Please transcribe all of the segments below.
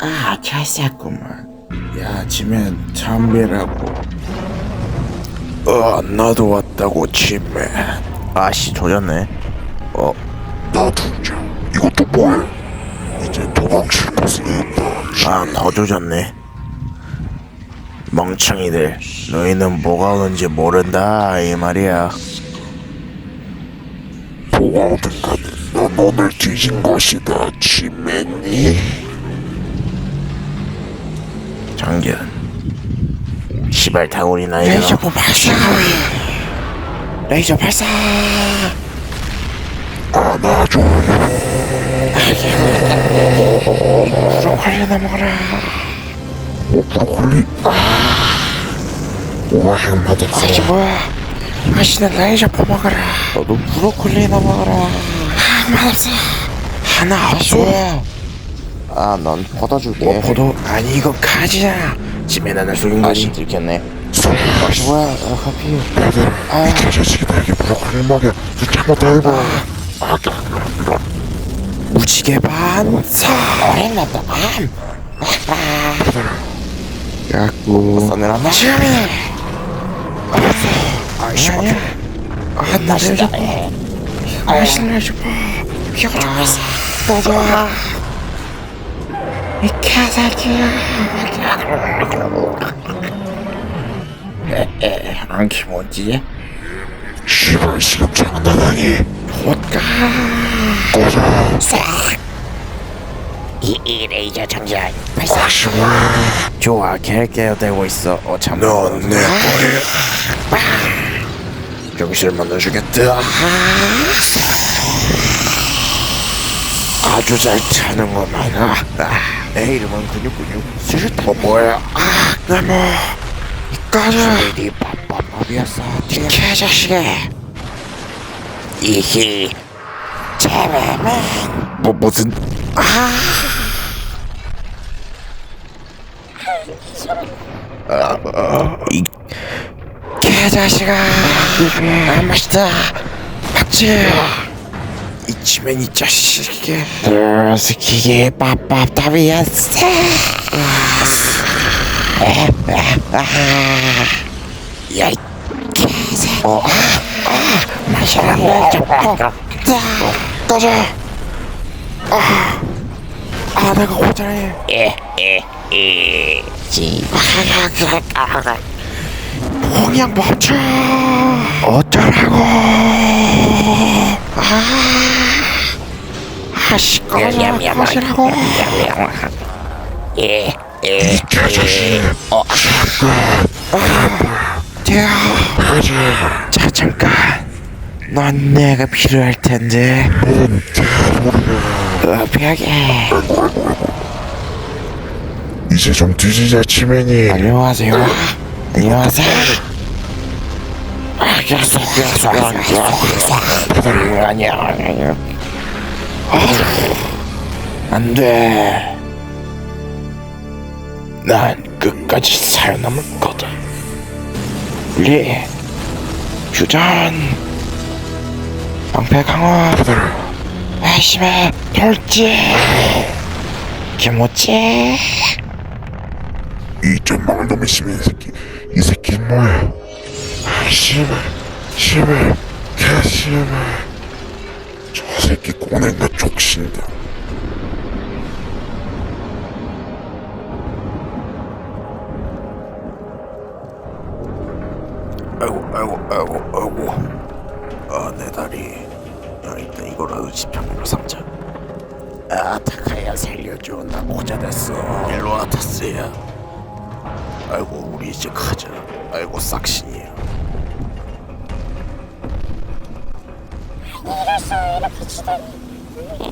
아, 잘 쐈구만. 야, 지면 참배라고. 어, 나도 왔다고, 치매. 아씨, 조졌네. 어, 놔두자. 이것도 뭐야? 이제 도망칠 곳이 있다. 아, 더 조졌네. 멍청이들, 너희는 뭐가 오는지 모른다, 이 말이야. 뭐가 오든 간에 넌 오늘 뒤진 것이다. 치매니. 장견. 시발 다운이나 이거. 레이저 발사 레이저 발사 안아줘. 브로콜리나 먹어라 브로콜리. 아. 오마행마다 이게 뭐야 맛있는 레이저 퍼 먹어라 너도 브로콜리나 먹어라. 아 맛없어 하나 없어. 아, 넌 포도 줄게. 뭐 포도 아니 이거 가지야. 집에 나는 속인 거지. 들켰네. 뭐야 어, 커피? 얘들 이 자식이 나에게 브로콜리 먹여. 잘못해봐. 아, 무지개 반사. 어린났다 야구. 써내놨나? 지금이네 알았어 아이씨 아니야 아나 퍼 맛있는 레이저 퍼 기억 좀 있어. 맞아 이 개새끼야 안 키모지? 씨발 지금 장난하니? 어까 꺼져. 이, 이 레이저 장전 발사? 좋아, 개개되고 있어. 어, 참. 넌내 거야. 정신을 만나주겠다. 아주 잘 타는구만. 아, 아, 내 이름은 근육 근육. 수류탄. 뭐 뭐야? 아, 나뭐 꺼져 이 빰빰밥이었어. 이 개자식아 이히. 제발 뭐 무슨? 아. 이 개자식아 아 맛있다 맞지 이치면 이 자식이. 스키게 빠빠 답이었어 야, 이 개새 어, 아, 마시라고 어, 꺼져 아, 아 내가 고자해 홍양 멈춰 어쩌라고 아, 아 시끄러워 꺼지라고. 이 개자식. 대야. 꺼져. 자 잠깐. 넌 내가 필요할 텐데. 어, 벽에 이제 좀 뒤지자 치매니. 안녕하세요. 안녕하세요. 아 계속 계속 아니야 아니야 안 돼 난 끝까지 살아남을 거다 리 휴전 방패 강화 회심의 돌지 김오찌 이점 말놈의 심해 이 새끼. 이 새끼 뭐야? 심해. 심해. 개심해. 저 새끼 꼬낸가 족신다. 아이고 아이고 아이고 아이고. 아내 다리. 야 일단 이거라도 지팡이로 삼자. 아 타카야 살려줘. 나 모자 됐어. 일로 와 타스야. 아이고 우리 이제 가자. 아이고 싹신이야. 뭐 있지 어, 뭐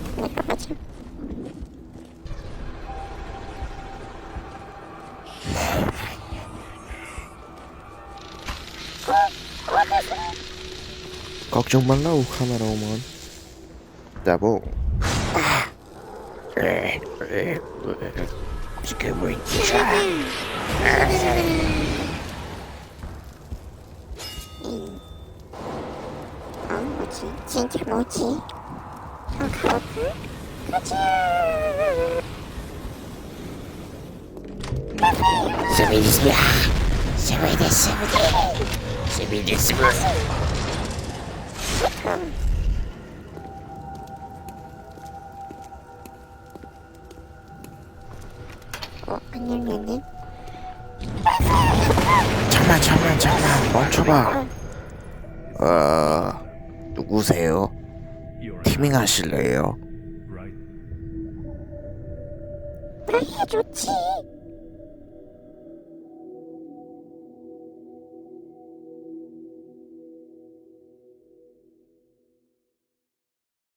지? 진짜 뭐지? 어, 가볼까? 가자. 세미디스야 세미디 세미디 세미디스 어, 안녕님. 잠만 잠만 잠만 멈춰봐 어, 누구세요? 티밍 하실래요? 좋지.